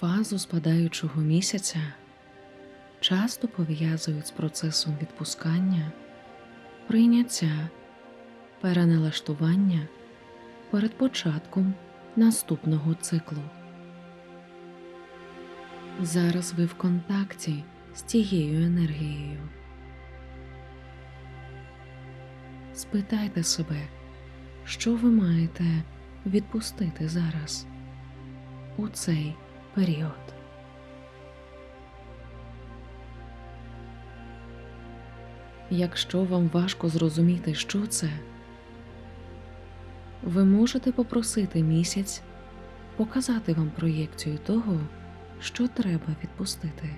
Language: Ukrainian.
Фазу спадаючого місяця часто пов'язують з процесом відпускання, прийняття, переналаштування перед початком наступного циклу. Зараз ви в контакті з тією енергією. Спитайте себе, що ви маєте відпустити зараз у цей період. Якщо вам важко зрозуміти, що це, ви можете попросити місяць показати вам проєкцію того, що треба відпустити.